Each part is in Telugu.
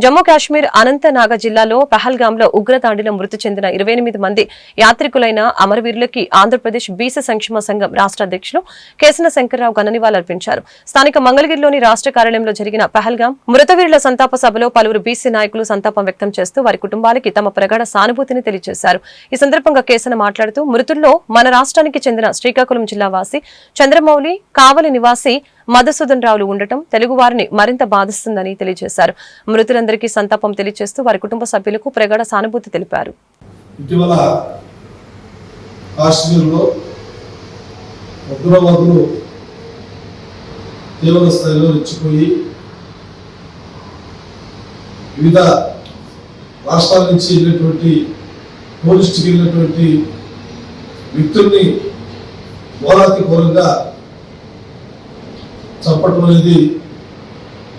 జమ్మూ కాశ్మీర్ అనంతనాగ జిల్లాలో పహల్గాంలో ఉగ్రదాడిలో మృతి చెందిన ఇరవై ఎనిమిది మంది యాత్రికులైన అమరవీరులకి ఆంధ్రప్రదేశ్ బీసీ సంక్షేమ సంఘం రాష్ట్ర అధ్యక్షులు కేసన శంకర్రావు ఘన నివాళులర్పించారు స్థానిక మంగళగిరిలోని రాష్ట్ర కార్యాలయంలో జరిగిన పహల్గాం మృతవీరుల సంతాప సభలో పలువురు బీసీ నాయకులు సంతాపం వ్యక్తం చేస్తూ వారి కుటుంబాలకి తమ ప్రగాఢ సానుభూతిని తెలియజేశారు. ఈ సందర్భంగా కేసన మాట్లాడుతూ మృతుల్లో మన రాష్ట్రానికి చెందిన శ్రీకాకుళం జిల్లా వాసి చంద్రమౌళి కావలి నివాసి మధుసూదన్ రావులు ఉండటం తెలుగు వారిని మరింత బాధిస్తుందని తెలియజేశారు. మృతులందరికీ సంతాపం తెలియజేస్తూ వారి కుటుంబ సభ్యులకు ప్రగాఢ సానుభూతి తెలిపారు. ఇటీవల కాశ్మీర్లో ఉగ్రవాదులు తీవ్ర స్థాయిలో రెచ్చిపోయి వివిధ రాష్ట్రాల నుంచి వెళ్ళినటువంటి టూరిస్ట్కి వెళ్ళినటువంటి వ్యక్తుల్ని ఘోరాతి ఘోరంగా చంపటం అనేది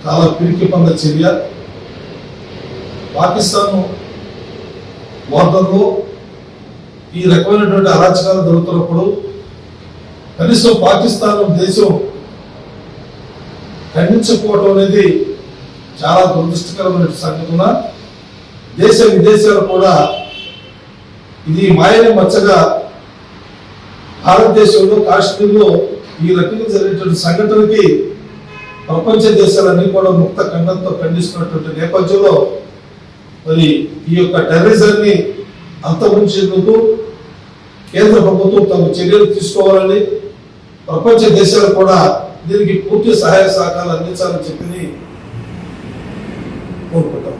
చాలా పిరికి పంద చర్య. పాకిస్తాన్ బార్డర్లో ఈ రకమైనటువంటి అరాచకాలు జరుగుతున్నప్పుడు కనీసం పాకిస్తాన్ దేశం ఖండించకపోవడం అనేది చాలా దురదృష్టకరమైన సంఘటన. దేశ విదేశాలు కూడా ఇది మాయని మచ్చగా భారతదేశంలో కాశ్మీర్లో ఈ రకంగా జరిగినటువంటి సంఘటనకి ప్రపంచ దేశాలన్నీ కూడా ముక్త ఖండంతో ఖండిస్తున్నటువంటి నేపథ్యంలో మరి ఈ యొక్క టెర్రరిజాన్ని అంతరించేందుకు కేంద్ర ప్రభుత్వం తమ చర్యలు తీసుకోవాలని ప్రపంచ దేశాలు కూడా దీనికి పూర్తి సహాయ సహకారాలు అందించాలని చెప్పి కోరుకుంటాం